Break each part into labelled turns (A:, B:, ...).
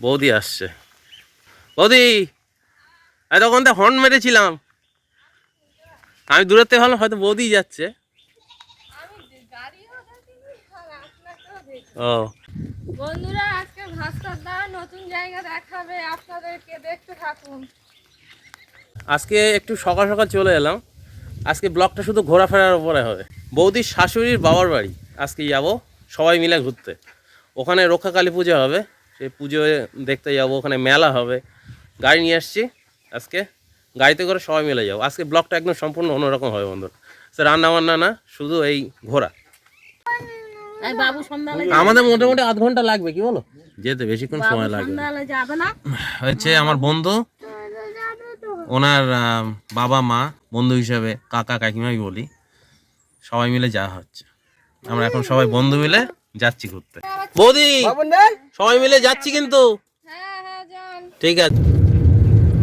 A: বৌদি আসছে। বৌদি এতক্ষণ তো হর্ন মেরেছিলাম। আমি দূরত্বে ভাবলাম হয়তো বৌদি যাচ্ছে। ও।
B: বন্ধুরা আজকে ভাস্কর দা নতুন জায়গা দেখাবে আপনাদেরকে। দেখতে থাকুন।
A: আজকে একটু সকাল সকাল চলে এলাম। আজকে ব্লগটা শুধু ঘোরাফেরার উপরে হবে। বৌদির শাশুড়ির বাবার বাড়ি। আজকে যাব সবাই মিলে ঘুরতে। ওখানে রক্ষাকালী পুজো হবে। সেই পুজো দেখতে যাব ওখানে মেলা হবে। গাড়ি নিয়ে আসছি আজকে গাড়িতে করে সবাই মিলে যাব। আজকে ব্লগটা একদম সম্পূর্ণ অন্যরকম হবে বন্ধুরা। সে রান্না বান্না না শুধু এই ঘোরা। আমাদের মোটামুটি আধ ঘণ্টা লাগবে কি বলো? যেতে বেশিক্ষণ সময় লাগবে হচ্ছে আমার বন্ধু ওনার বাবা মা বন্ধু হিসাবে কাকা কাকিমাই বলি। সবাই মিলে যাওয়া হচ্ছে। আমরা এখন সবাই বন্ধু মিলে যাচ্ছি ঘুরতে। বৌদি সবাই মিলে যাচ্ছি কিন্তু।
B: হ্যাঁ হ্যাঁ
A: ঠিক আছে।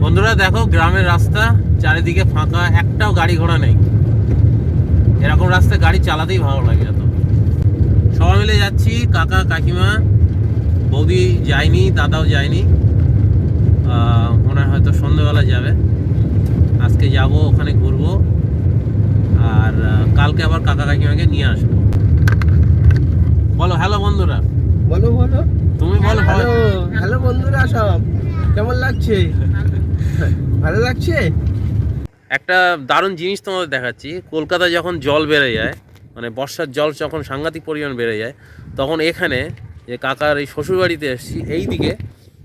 A: বন্ধুরা দেখো গ্রামের রাস্তা চারিদিকে ফাঁকা একটাও গাড়ি ঘোড়া নেই। এরকম রাস্তায় গাড়ি চালাতেই ভালো লাগে এত। সবাই মিলে যাচ্ছি কাকা কাকিমা বৌদি যায়নি দাদাও যায়নি। আহ, ওনার হয়তো সন্ধ্যেবেলা যাবে। আজকে যাব ওখানে ঘুরবো। আর কালকে আবার কাকা কাকিমাকে নিয়ে আসব। বলো হ্যালো বন্ধুরা।
C: বলো বলো।
A: তুমি বলো
C: হ্যালো হ্যালো বন্ধুরা সব। কেমন লাগছে? ভালো লাগছে?
A: একটা দারুণ জিনিস তোমাদের দেখাচ্ছি। কলকাতায় যখন জল বেড়ে যায় মানে বর্ষার জল যখন সাংঘাতিক পরিমাণ বেড়ে যায় তখন এখানে যে কাকার এই শ্বশুরবাড়িতে এসেছি এই দিকে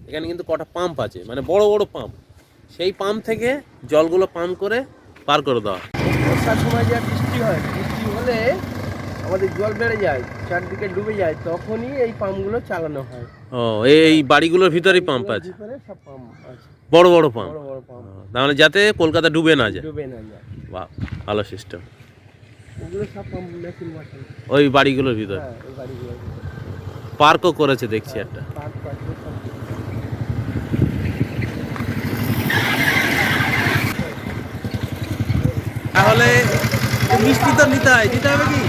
A: এখানে কিন্তু কটা পাম্প আছে মানে বড় বড় পাম্প। সেই পাম্প থেকে জলগুলো পাম্প করে পার করে দেওয়া।
C: বর্ষার সময় যা বৃষ্টি হয় বৃষ্টি হলে আমাদের জল বেড়ে যায় চারদিকে ডুবে যায় তখনই এই পাম্পগুলো চালানো হয়।
A: ও এই বাড়িগুলোর ভিতরেই পাম্প আছে?
C: ভিতরে সব পাম্প আছে।
A: বড় বড় পাম্প?
C: বড় বড় পাম্প।
A: তাহলে যাতে কলকাতা ডুবে না যায়।
C: ডুবে না যায়।
A: বাহ ভালো সিস্টেম
C: ওগুলো সব পাম্প মেশিন বসানো
A: ওই বাড়িগুলোর ভিতরে?
C: হ্যাঁ ওই
A: পার্কও করেছে দেখছি একটা।
C: পার্ক পার্ক
A: তাহলে মিষ্টি তো নিতে হয় দিতে হবে কি?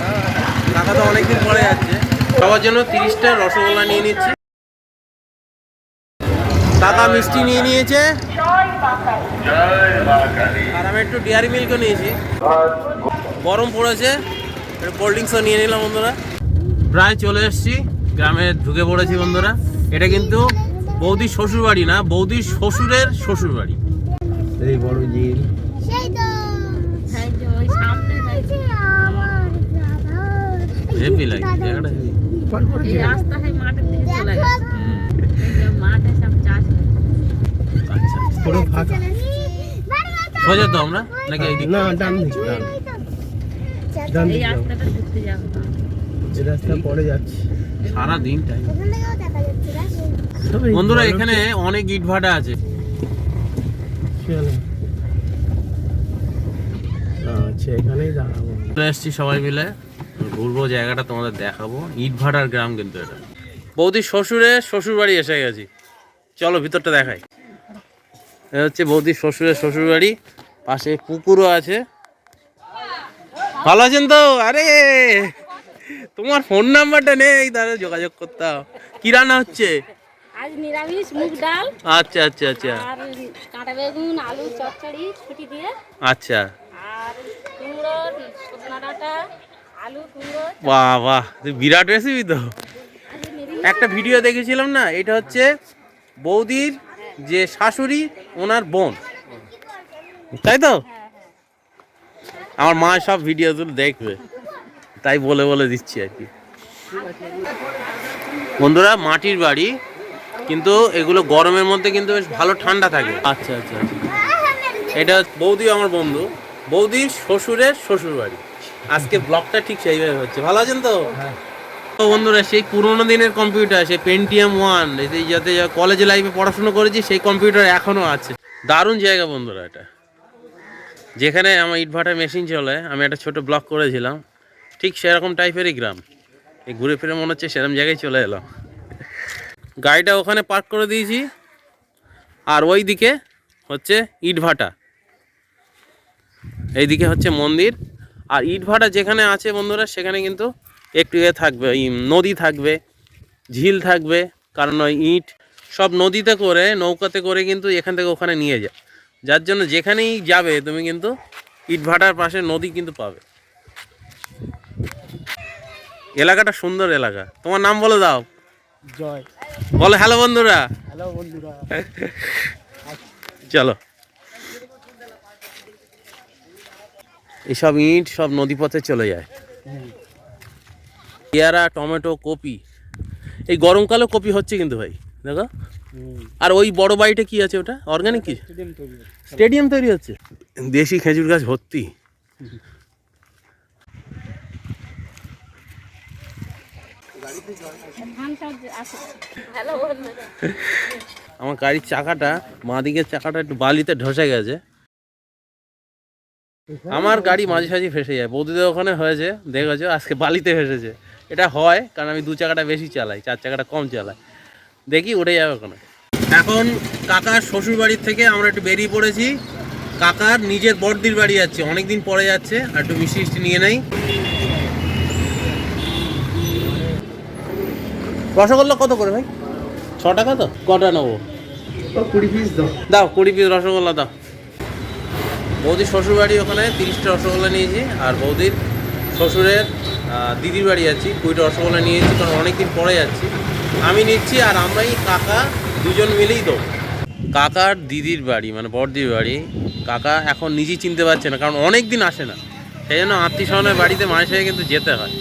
A: টাকা তো অনেকদিন পরে যাচ্ছে। সবার জন্য তিরিশটা রসগোল্লা নিয়ে নিচ্ছি। টাকা মিষ্টি নিয়ে নিয়েছে। আর আমি একটু ডেয়ারি মিল্কও নিয়েছি। গরম পড়েছে। কোল্ড ড্রিঙ্কসও নিয়ে নিলাম বন্ধুরা। প্রায় চলে এসেছি। গ্রামে ঢুকে পড়েছি বন্ধুরা। এটা কিন্তু বৌদির শ্বশুর বাড়ি না, বৌদির শ্বশুরের শ্বশুর বাড়ি
C: এই বড় জিল
B: এই যে ওই সামনে
A: হেভি লাগে জায়গাটা heavy।
B: এই রাস্তা হয় মাঠের দিকে চলে গেছে মাঠে সব চাষ হয়।
A: আচ্ছা
C: পুরো ফাঁকা
A: সোজা তো আমরা নাকি এই দিক
C: না ডান দিক ডান ডান
B: এই রাস্তাটা ঘুরতে যাবে না।
C: রাস্তা পরে যাচ্ছে
A: সারা দিন টাইম বন্ধুরা এখানে অনেক ইট ভাটা আছে
C: আচ্ছা এখানেই দাঁড়াবো
A: এসছি সবাই মিলে ঘুরবো জায়গাটা তোমাদের দেখাবো। ইট ভাটার গ্রাম কিন্তু এটা। বৌদির শ্বশুরে শ্বশুর বাড়ি এসে গেছি। চলো ভিতরটা দেখাই। এ হচ্ছে বৌদির শ্বশুরের শ্বশুর বাড়ি পাশে পুকুরও আছে। ভালো আছেন তো? আরে! তোমার ফোন নাম্বারটা নেই তাহলে যোগাযোগ করতাম কি রান্না হচ্ছে?
B: আজ নিরামিষ মুগ ডাল।
A: আচ্ছা আচ্ছা আচ্ছা।
B: আর কাঁটা বেগুন আলু চচ্চড়ি ছুটি দিয়ে।
A: আচ্ছা।
B: আর ডাঁটা।
A: বাহ বাহ তুই বিরাট রেসিপি তো। একটা ভিডিও দেখেছিলাম না? এটা হচ্ছে বৌদির যে শাশুড়ি ওনার বোন। তাই তো? আমার মা সব ভিডিওগুলো দেখবে। তাই বলে বলে দিচ্ছি আর কি। বন্ধুরা মাটির বাড়ি কিন্তু এগুলো গরমের মধ্যে কিন্তু বেশ ভালো ঠান্ডা থাকে। আচ্ছা আচ্ছা আচ্ছা। এটা বৌদি আমার বন্ধু। বৌদির শ্বশুরের শ্বশুর বাড়ি আজকে ব্লগটা ঠিক সেইভাবে হচ্ছে। ভালো আছেন তো? তো বন্ধুরা, সেই পুরোনো দিনের কম্পিউটার সেই পেন্টিএম ওয়ান এই যাতে কলেজ লাইফে পড়াশুনো করেছি, সেই কম্পিউটার এখনও আছে। দারুণ জায়গা বন্ধুরা এটা। যেখানে আমার ইটভাটার মেশিন চলে, আমি একটা ছোট ব্লক করেছিলাম। ঠিক সেরকম টাইপেরই গ্রাম। এই ঘুরে ফিরে মনে হচ্ছে সেরকম জায়গায় চলে এলাম। গাড়িটা ওখানে পার্ক করে দিয়েছি। আর ওই দিকে হচ্ছে ইটভাটা। এইদিকে হচ্ছে মন্দির। আর ইটভাটা যেখানে আছে বন্ধুরা সেখানে কিন্তু একটু এ থাকবে ওই নদী থাকবে ঝিল থাকবে কারণ ওই ইট সব নদীতে করে নৌকাতে করে কিন্তু এখান থেকে ওখানে নিয়ে যায়। যার জন্য যেখানেই যাবে তুমি কিন্তু ইটভাটার পাশে নদী কিন্তু পাবে। এলাকাটা সুন্দর এলাকা। তোমার নাম বলে দাও।
C: জয়।
A: বলো হ্যালো বন্ধুরা।
C: হ্যালো বন্ধুরা।
A: চলো। এইসব ইট সব নদীপথে চলে যায়। পেয়ারা, টমেটো, কপি। এই গরমকালে কপি হচ্ছে কিন্তু ভাই, দেখো। আর ওই বড় বাড়িটা কি আছে ওটা? অর্গানিক কি? স্টেডিয়াম তৈরি হচ্ছে। দেশি খেজুর গাছ ভর্তি। আমার গাড়ির চাকাটা মা দিকের চাকাটা একটু বালিতে ধসে গেছে। আমার গাড়ি মাঝে সাঝে ফেসে যায়। বৌদিদের ওখানে হয়েছে দেখেছ? আজকে বালিতে ফেসেছে। এটা হয় কারণ আমি দু চাকাটা বেশি চালাই চার চাকাটা কম চালাই। দেখি উঠে যাবে ওখানে। এখন কাকার শ্বশুর বাড়ির থেকে আমরা একটু বেরিয়ে পড়েছি। কাকার নিজের বড়দির বাড়ি যাচ্ছে অনেকদিন পরে যাচ্ছে আর একটু মিষ্টি মিষ্টি নিয়ে নেই। রসগোল্লা কত করে ভাই? ছ টাকা তো? কটা নেব?
C: কুড়ি পিস দাও।
A: দাও কুড়ি পিস রসগোল্লা দাও। বৌদির শ্বশুর বাড়ি ওখানে, তিরিশটা রসগোল্লা নিয়েছি। আর বৌদির শ্বশুরের দিদির বাড়ি যাচ্ছি কুড়িটা রসগোল্লা নিয়েছি, কারণ অনেকদিন পরে যাচ্ছি। আমি নিচ্ছি আর আমরাই কাকা দুজন মিলেই দেবো। কাকার দিদির বাড়ি মানে বড়দির বাড়ি, কাকা এখন নিজেই চিনতে পারছে না, কারণ অনেক দিন আসে না। সেই জন্য আত্মীয় বাড়িতে সাঝে কিন্তু যেতে হয়।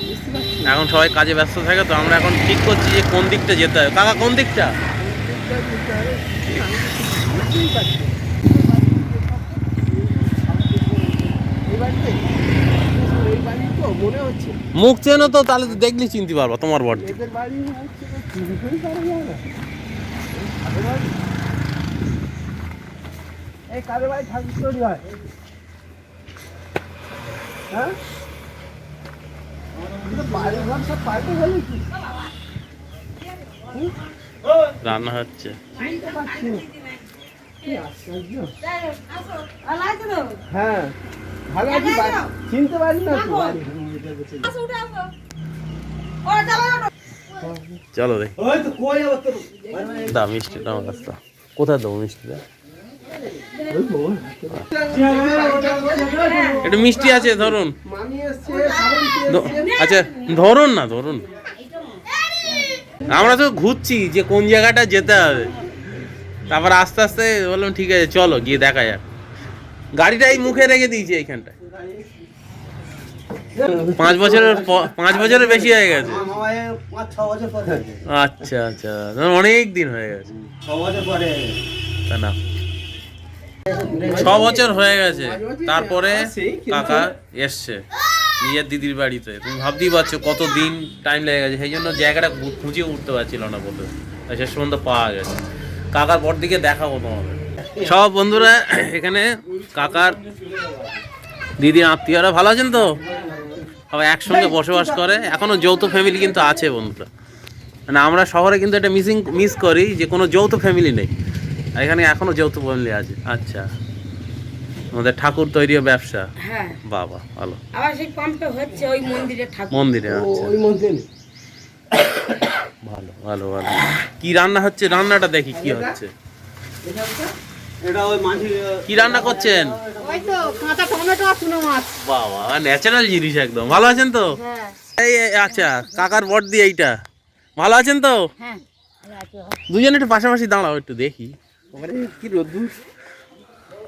A: এখন সবাই কাজে ব্যস্ত থাকে, তো আমরা এখন ঠিক করছি যে কোন দিকটা যেতে হবে কাকা, কোন দিকটা
C: এই বাড়িতে এই বাড়ি তো মনে হচ্ছে
A: মুখ চেনো তো তাহলে তো দেখলে চিনতে পারব তোমার
C: বাড়ি হয়। হ্যাঁ?
A: রান্না হচ্ছে।
C: না। হ্যাঁ। ভালো আছি চিনতে পারি না
A: চলো রে। দা মিষ্টিটা আমার কাছে দাও। কোথায় দেবো মিষ্টিটা একটু মিষ্টি আছে ধরুন। আচ্ছা ধরুন না ধরুন। আমরা তো ঘুরছি যে কোন জায়গাটা যেতে হবে। তারপর আস্তে আস্তে বললাম ঠিক আছে চলো গিয়ে দেখা যাক। গাড়িটা এই মুখে রেখে দিয়েছি এইখানটায়। পাঁচ বছরের পাঁচ বছরের বেশি হয়ে গেছে। আচ্ছা আচ্ছা অনেক দিন হয়ে গেছে। না। ছ বছর হয়ে গেছে। তারপরে কাকা এসছে, নিজের দিদির বাড়িতে। তুমি ভাবতেই পারছ কত দিন টাইম লেগে গেছে। সেই জন্য জায়গাটা খুঁজে উঠতে পারছিল না বলে শেষ পর্যন্ত পাওয়া গেছে। কাকার পর দিকে দেখাবো তোমাদের। সব বন্ধুরা এখানে কাকার দিদি আত্মীয়রা ভালো আছেন তো? সবাই একসঙ্গে বসবাস করে। এখনও যৌথ ফ্যামিলি কিন্তু আছে বন্ধুরা। মানে আমরা শহরে কিন্তু এটা মিসিং মিস করি যে কোনো যৌথ ফ্যামিলি নেই। আর এখানে এখনও যৌথ ফ্যামিলি আছে। আচ্ছা। আমাদের ঠাকুর তৈরি ব্যবসা।
D: হ্যাঁ।
A: বাবা ভালো।
D: আবার সেই পাম্পটা হচ্ছে ওই মন্দিরে ঠাকুর।
A: মন্দিরে আচ্ছা।
C: ওই মন্দির।
A: ভালো ভালো ভালো। কি রান্না হচ্ছে? রান্নাটা দেখি কি হচ্ছে
C: এটা ওই মাঝি
A: কি রান্না করছেন?
D: ওই তো কাঁচা টমেটো আর চুনো মাছ।
A: বাবা ন্যাচারাল জিনিস একদম। ভালো আছেন তো?
D: হ্যাঁ।
A: এই আচ্ছা কাকার বর্দি এইটা। ভালো আছেন তো?
D: হ্যাঁ
A: দুজনে একটু পাশাপাশি দাঁড়াও একটু দেখি।
C: কি রোদ্দুর?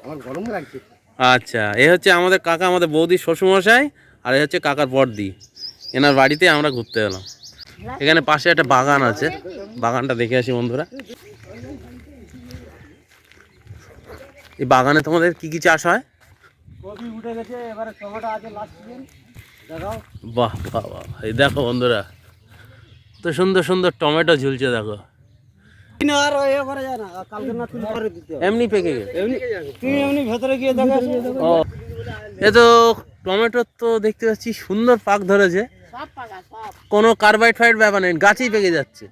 C: আমার গরম লাগছে।
A: আচ্ছা এ হচ্ছে আমাদের কাকা আমাদের বৌদির শ্বশুরমশাই আর এ হচ্ছে কাকার বর্দি। এনার বাড়িতে আমরা ঘুরতে এলাম। এখানে পাশে একটা বাগান আছে। বাগানটা দেখে আসি বন্ধুরা। এই বাগানে তোমাদের কি কি চাষ হয়?
C: কপি উঠে গেছে এবারে টমেটো আছে লাস্ট সিজন দেখাও।
A: বাহ বাহ বাহ এই দেখো বন্ধুরা তো সুন্দর সুন্দর টমেটো ঝুলছে দেখো।
C: আর এ করা যায় না কালকে না তুলে করে দিতে
A: এমনি পেকে গেছে?
C: এমনি তুই এমনি ভেতরে গিয়ে দেখা
A: ও এ তো টমেটো তো দেখতে পাচ্ছি সুন্দর পাক ধরেছে।
D: সব পাকা সব।
A: কোনো কার্বাইড ফাইড ব্যাপার নেই গাছেই পেকে যাচ্ছে।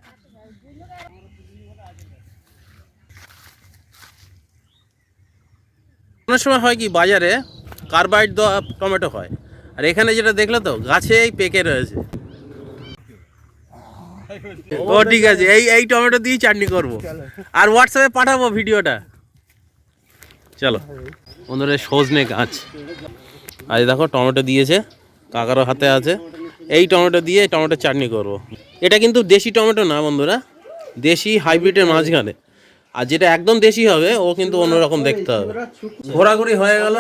A: অনেক সময় হয় কি, বাজারে কার্বাইড দেওয়া টমেটো হয়। আর এখানে যেটা দেখলে তো, গাছেই পেকে রয়েছে। ও, ঠিক আছে, এই এই টমেটো দিয়েই চাটনি করব। আর হোয়াটসঅ্যাপে পাঠাবো ভিডিওটা। চলো, বন্ধুরা, সজনে গাছ। আজ দেখো, টমেটো দিয়েছে, কাকারও হাতে আছে। এই টমেটো দিয়ে টমেটো চাটনি করব। এটা কিন্তু দেশি টমেটো না, বন্ধুরা। দেশি হাইব্রিডের মাঝখানে। আর যেটা একদম দেশি হবে ও কিন্তু অন্যরকম দেখতে হবে। ঘোরাঘুরি হয়ে গেল।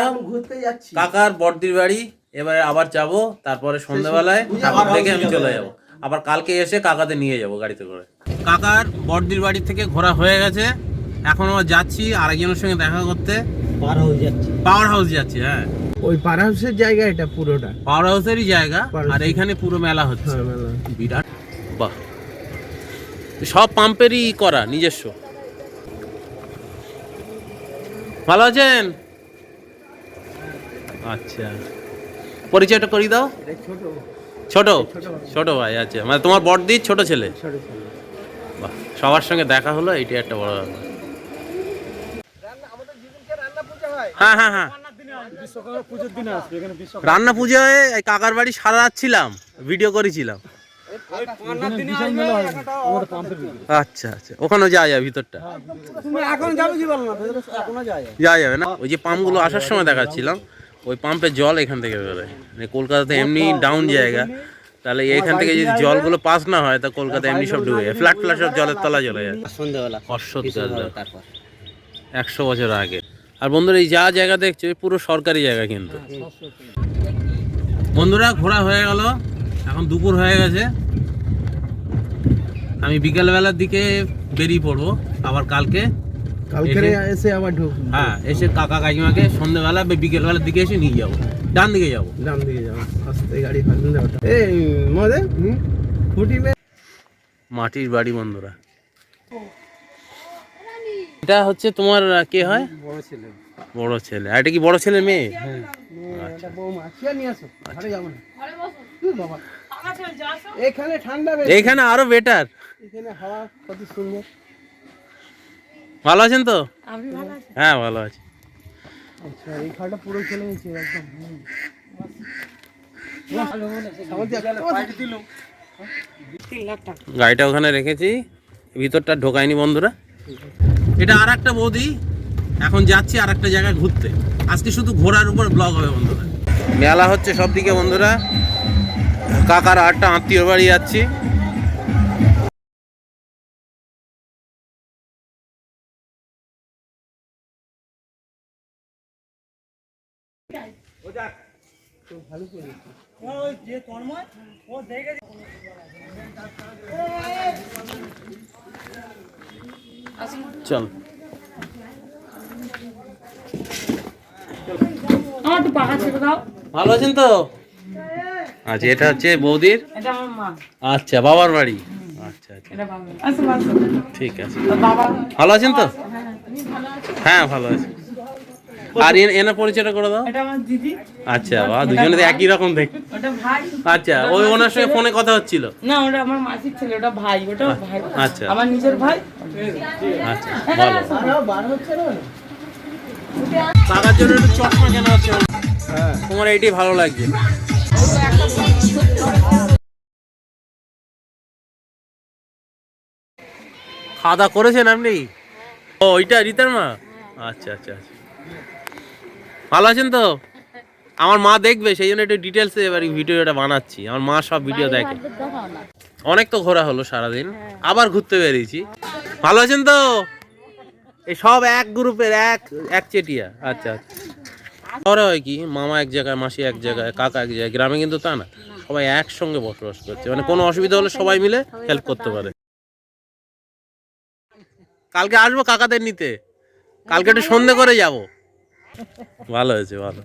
A: কাকার বড়দির বাড়ি এবারে আবার যাব তারপরে সন্ধ্যাবেলায় ঠাকুর থেকে আমি চলে যাব। আবার কালকে এসে কাকাদের নিয়ে যাব গাড়িতে করে। কাকার বড়দির বাড়ি থেকে ঘোরা হয়ে গেছে। এখন আবার যাচ্ছি আরেকজনের সঙ্গে দেখা করতে। পাওয়ার হাউস যাচ্ছি। পাওয়ার হাউস যাচ্ছি হ্যাঁ।
C: ওই পার হাউসের জায়গা এটা পুরোটা।
A: পাওয়ার হাউসেরই জায়গা আর। এইখানে পুরো মেলা হচ্ছে।
C: হ্যাঁ,
A: বিরাট বাহ। সব পাম্পেরই করা নিজস্ব। ভালো আছেন? আচ্ছা। পরিচয়টা করি দাও।
C: এটা ছোট।
A: ছোট? ভাই। আচ্ছা। মানে তোমার বড়দির ছোট ছেলে? বাহ সবার সঙ্গে দেখা হলো এইটা একটা বড় ব্যাপার।
C: হয়
A: হ্যাঁ হ্যাঁ রান্না পুজোয় এই কাকার বাড়ি সারা রাত ছিলাম ভিডিও করেছিলাম। আচ্ছা আচ্ছা। ওখানেও যাওয়া যায় ভিতরটা?
C: এখন যাবে কি বলো না? এখনও যায়
A: যাওয়া যাবে না? ওই যে পাম্পগুলো আসার সময় দেখাচ্ছিলাম ওই পাম্পের জল এখান থেকে বেরোয়। মানে কলকাতাতে এমনি ডাউন জায়গা। তাহলে এখান থেকে যদি জলগুলো পাস না হয় তা কলকাতা এমনি সব ডুবে যায়। ফ্ল্যাট ফ্ল্যাট সব জলের তলা চলে যায়।
E: সন্ধ্যাবেলা
A: একশো বছর আগে। আর বন্ধুরা এই যা জায়গা দেখছ এই পুরো সরকারি জায়গা কিন্তু। বন্ধুরা ঘোরা হয়ে গেল। এখন দুপুর হয়ে গেছে। আমি বিকেলবেলার দিকে বেরিয়ে পড়ব আবার কালকে
C: কালকে
A: এসে-
C: আবার ঢুক
A: হ্যাঁ এসে কাকা কাকিমাকে সন্ধ্যেবেলা বা বিকেলবেলার দিকে এসে নিয়ে যাব। ডান দিকে যাব।
C: ডান দিকে যাও আস্তে গাড়ি এই মদে ফুটি
A: মাটির বাড়ি বন্ধুরা। এটা হচ্ছে তোমার কে হয়?
C: বড় ছেলে।
A: বড় ছেলে। আর এটা কি বড় ছেলে মেয়ে?
C: এটা বৌমা খেয়ে নিয়ে আসো ঘরে যাব না। বাবা। এখানে ঠান্ডা বেশি।
A: এইখানে আরও বেটার
C: এখানে হাওয়া কত সুন্দর।
A: ভালো আছেন তো?
B: ভালো
A: হ্যাঁ ভালো আছি।
C: আচ্ছা এই খাওয়াটা পুরো চলে গেছে একদম।
A: গাড়িটা ওখানে রেখেছি। ভিতরটা ঢোকায়নি বন্ধুরা। এটা আর একটা বৌদি। এখন যাচ্ছি আর একটা জায়গায় ঘুরতে। আজকে শুধু ঘোরার উপর ব্লগ হবে বন্ধুরা। মেলা হচ্ছে সব দিকে বন্ধুরা। কাকার আটটা আত্মীয় বাড়ি যাচ্ছি। চল।
D: আমার তো পাকা ছেড়ে দাও।
A: ভালো আছেন তো? আচ্ছা এটা হচ্ছে বৌদির?
D: এটা আমার মা।
A: আচ্ছা বাবার বাড়ি? আচ্ছা আচ্ছা। ঠিক আছে। ভালো আছেন তো? হ্যাঁ ভালো আছি? আর এন- এনার পরিচয়টা করে দাও।
D: এটা আমার দিদি।
A: আচ্ছা বা দুজনে তো একই রকম দেখ আচ্ছা ওই ওনার সঙ্গে ফোনে কথা হচ্ছিল?
D: না ওটা আমার মাসির ছেলে ওটা ভাই ওটা ভাই।
A: আচ্ছা।
D: আমার নিজের ভাই।
A: আচ্ছা ভালো।
C: হচ্ছে না?
A: কাকার জন্য একটু চশমা কেনা হচ্ছে।
C: হ্যাঁ।
A: তোমার এইটাই ভালো লাগছে। খাওয়া দাওয়া করেছেন আপনি? ও ওইটা রিতার মা? আচ্ছা আচ্ছা আচ্ছা। ভালো আছেন তো? আমার মা দেখবে সেই জন্য একটু ডিটেলসে এবার ভিডিওটা বানাচ্ছি। আমার মা সব ভিডিও দেখে। অনেক তো ঘোরা হলো সারাদিন। আবার ঘুরতে বেরিয়েছি। ভালো আছেন তো? এই সব এক গ্রুপের এক এক চেটিয়া। আচ্ছা আচ্ছা। শহরে হয় কি মামা এক জায়গায় মাসি এক জায়গায় কাকা এক জায়গায় গ্রামে কিন্তু তা না। সবাই একসঙ্গে বসবাস করছে। মানে কোনো অসুবিধা হলে সবাই মিলে হেল্প করতে পারে। কালকে আসব কাকাদের নিতে। কালকে একটু সন্ধে করে যাব। ভালো হয়েছে, ভালো।